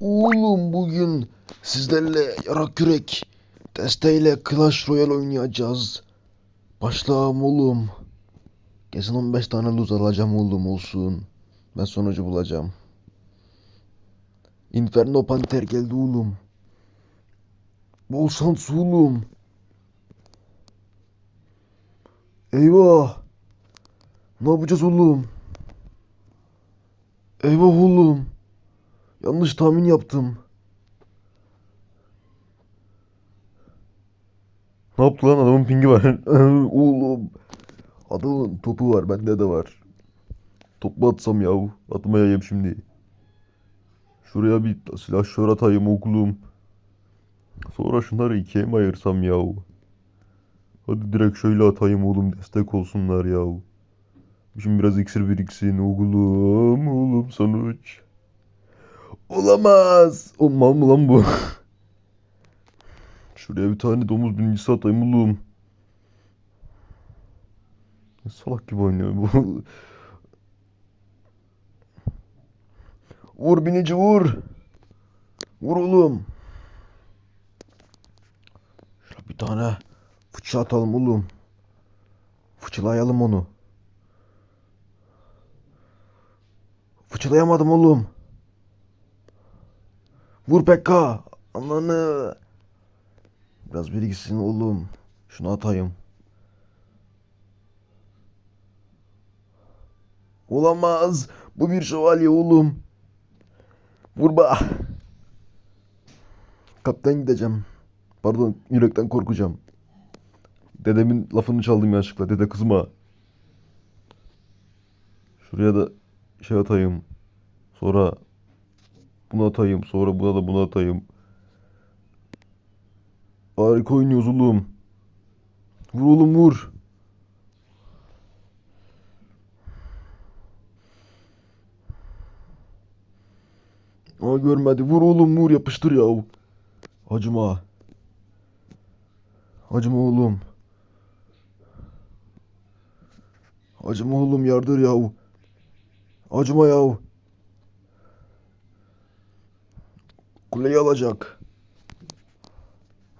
Oğlum bugün sizlerle yarak yürek desteğiyle Clash Royale oynayacağız. Başlayalım oğlum. Kesin 15 tane luz alacağım oğlum olsun. Ben sonucu bulacağım. Inferno Panther geldi oğlum. Bol şans oğlum. Eyvah. Ne yapacağız oğlum? Eyvah oğlum. Yanlış tahmin yaptım. Ne yaptı lan adamın pingi var. Oğlum. Adamın topu var bende de var. Topu atsam yahu. Atmayayım şimdi. Şuraya bir silah şör atayım oğlum. Sonra şunları ikiye mi ayırsam yahu? Hadi direkt şöyle atayım oğlum destek olsunlar yahu. Şimdi biraz iksir biriksin oğlum. Oğlum sonuç. Olamaz. Olmam mı lan bu? Şuraya bir tane domuz birincisi atayım oğlum. Ne Salak gibi oynuyor bu. Vur binici vur. Vur oğlum. Şöyle bir tane fıçı atalım oğlum. Fıçılayalım onu. Fıçılayamadım oğlum. Vur Pekka. Ananı. Biraz biriksin oğlum. Şunu atayım. Olamaz. Bu bir şövalye oğlum. Vurma. Kaptan gideceğim. Pardon yürekten korkacağım. Dedemin lafını çaldım yanlışlıkla. Dede kızma. Şuraya da şey atayım. Sonra bunu atayım. Sonra buna da bunu atayım. Harika oynuyoruz oğlum. Vur oğlum vur. Aa görmedi. Vur oğlum vur yapıştır ya. Acıma. Acıma oğlum. Acıma oğlum yardır yahu. Acıma yahu. Kuleyi alacak.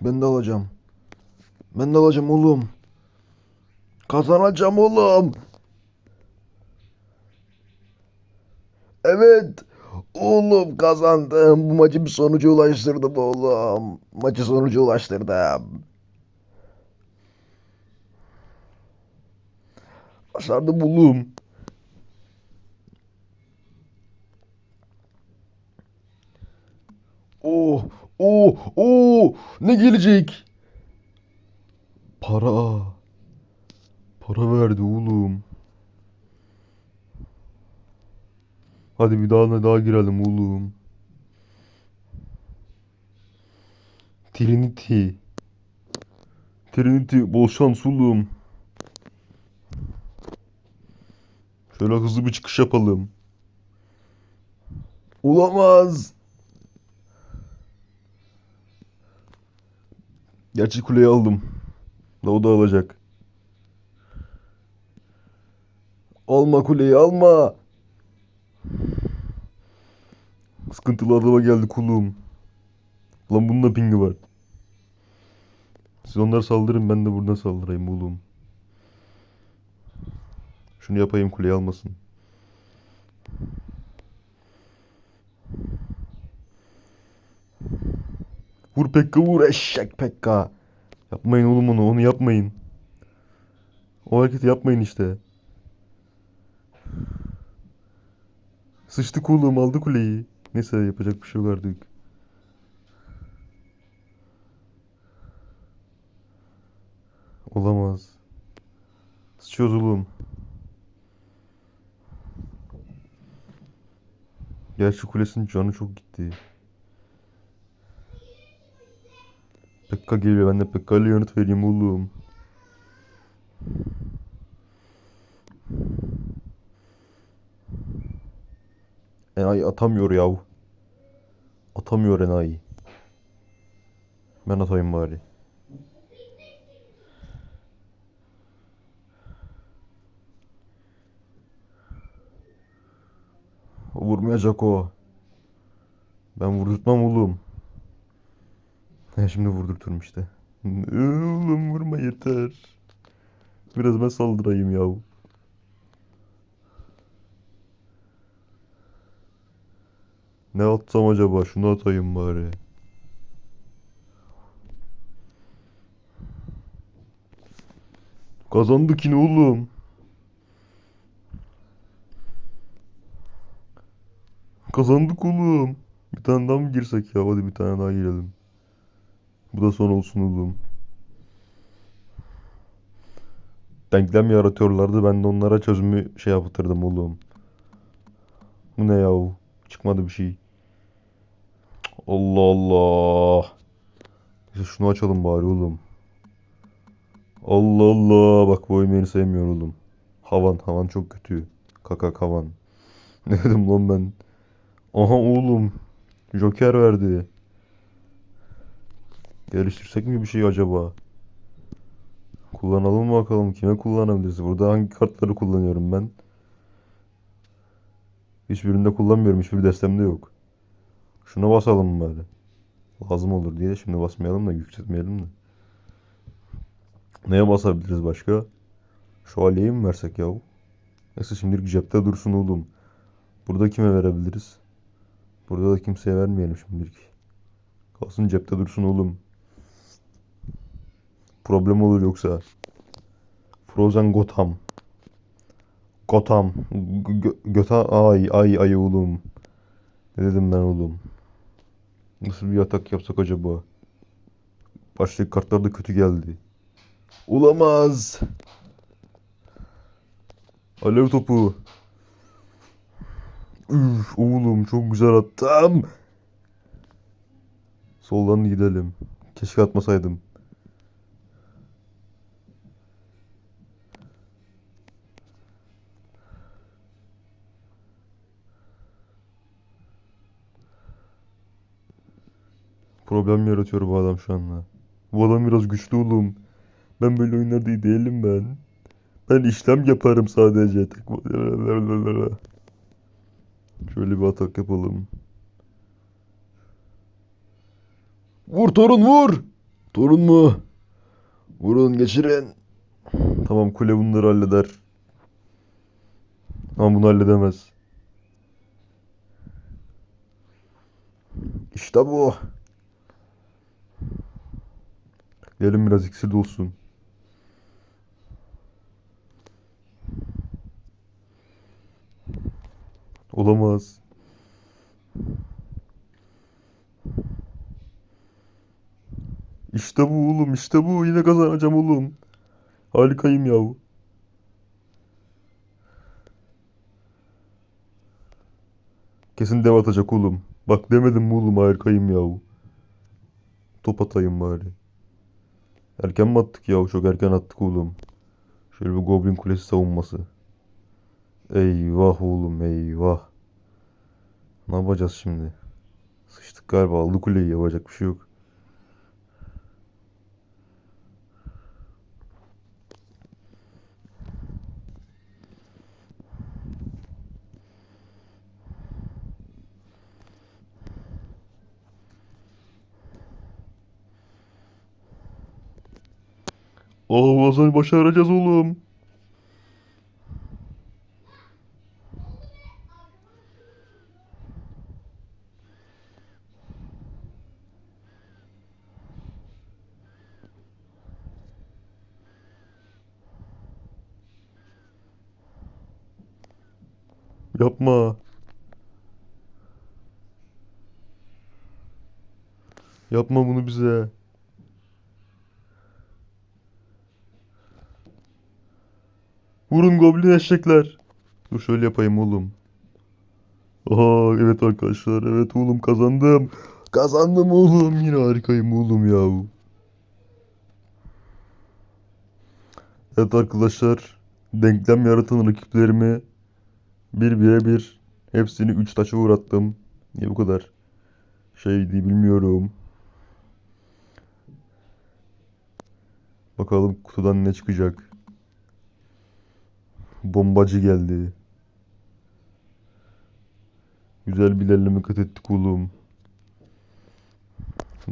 Ben de alacağım. Ben de alacağım oğlum. Kazanacağım oğlum. Evet. Oğlum kazandım. Bu maçı bir sonuca ulaştırdım oğlum. Maçı sonuca ulaştırdım. Başardım oğlum. Oh, oh, oh. Ne gelecek? Para. Para verdi oğlum. Hadi bir daha daha girelim oğlum. Trinity. Trinity bol şans oğlum. Şöyle hızlı bir çıkış yapalım. Olamaz. Gerçi kuleyi aldım. Da o da alacak. Alma kuleyi alma. Sıkıntılı adama geldik oğlum. Lan bunun da pingi var. Siz onlar saldırın ben de buradan saldırayım oğlum. Şunu yapayım kuleyi almasın. Vur Pekka vur eşek Pekka. Yapmayın oğlum onu, onu yapmayın. O hareketi yapmayın işte. Sıçtık oğlum aldı kuleyi. Neyse yapacak bir şey yok artık. Olamaz. Sıçıyoruz oğlum. Gerçi kulesinin canı çok gitti. Pekka geliyor. Ben de Pekka ile yanıt vereyim oğlum. Enayi atamıyor yav. Atamıyor enayi. Ben atayım bari. Vurmayacak o. Ben vurdurtmam oğlum. Ya şimdi vurdurturum işte. Oğlum vurma yeter. Biraz ben saldırayım yahu. Ne atsam acaba? Şunu atayım bari. Kazandık yine oğlum. Kazandık oğlum. Bir tane daha mı girsek ya? Hadi bir tane daha girelim. Bu da son olsun oğlum. Denklem yaratıyorlardı. Ben de onlara çözümü şey yaptırdım oğlum. Bu ne yahu? Çıkmadı bir şey. Allah Allah. Neyse şunu açalım bari oğlum. Allah Allah. Bak bu oyunu beni sevmiyor oğlum. Havan. Havan çok kötü. Kaka havan. Ne dedim lan ben? Aha oğlum. Joker verdi. Geliştirsek mi bir şey acaba? Kullanalım mı bakalım? Kime kullanabiliriz? Burada hangi kartları kullanıyorum ben? Hiçbirinde kullanmıyorum. Hiçbir destemde yok. Şuna basalım bari? Lazım olur diye şimdi basmayalım da yükseltmeyelim de. Neye basabiliriz başka? Şövalyeyi mi versek yahu? Neyse şimdilik cepte dursun oğlum. Burada kime verebiliriz? Burada da kimseye vermeyelim şimdilik. Kalsın cepte dursun oğlum. Problem olur yoksa. Frozen Gotham. Gotham. Gö Göta ay ay ay oğlum. Ne dedim ben oğlum? Nasıl bir atak yapsak acaba? Baştaki kartlar da kötü geldi. Olamaz. Alev topu. Üf oğlum çok güzel attım. Soldan gidelim. Keşke atmasaydım. Problem yaratıyor bu adam şu anda. Bu adam biraz güçlü oğlum. Ben böyle oyunlarda iyi değilim ben. Ben işlem yaparım sadece. Şöyle bir atak yapalım. Vur torun vur. Torun mu? Vurun geçirin. Tamam kule bunları halleder. Ama bunu halledemez. İşte bu. Gelin biraz iksir dolsun. Olamaz. İşte bu oğlum işte bu yine kazanacağım oğlum. Harikayım yahu. Kesin dev atacak oğlum. Bak demedim mi oğlum harikayım yahu. Top atayım bari. Erken mi attık yahu? Çok erken attık oğlum. Şöyle bir Goblin Kulesi savunması. Eyvah oğlum eyvah. Ne yapacağız şimdi? Sıçtık galiba aldı kuleyi yapacak bir şey yok. Aa Hasan başaracağız oğlum. Yapma. Yapma bunu bize. Vurun goblin eşekler. Dur şöyle yapayım oğlum. Aa evet arkadaşlar evet oğlum kazandım. Kazandım oğlum yine harikayım oğlum yahu. Evet arkadaşlar denklem yaratan rakiplerimi bir bire bir hepsini 3 taşa uğrattım. Niye bu kadar şeydi bilmiyorum. Bakalım kutudan ne çıkacak. Bombacı geldi. Güzel bir ilerleme kat ettik oğlum.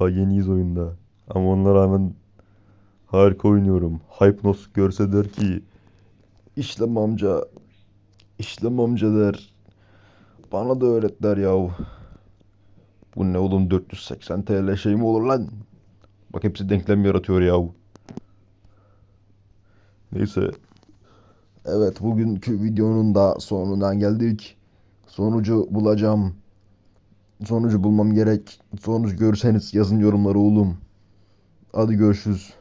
Daha yeniyiz oyunda. Ama ona rağmen harika oynuyorum. Hypnos görse der ki İşlem amca. İşlem amca der. Bana da öğret der yahu. Bu ne oğlum 480 TL şey mi olur lan? bak hepsi denklem yaratıyor yahu. Neyse Evet bugünkü videonun da sonuna geldik. Sonucu bulacağım. Sonucu bulmam gerek. Sonuç görseniz yazın yorumları oğlum. Hadi görüşürüz.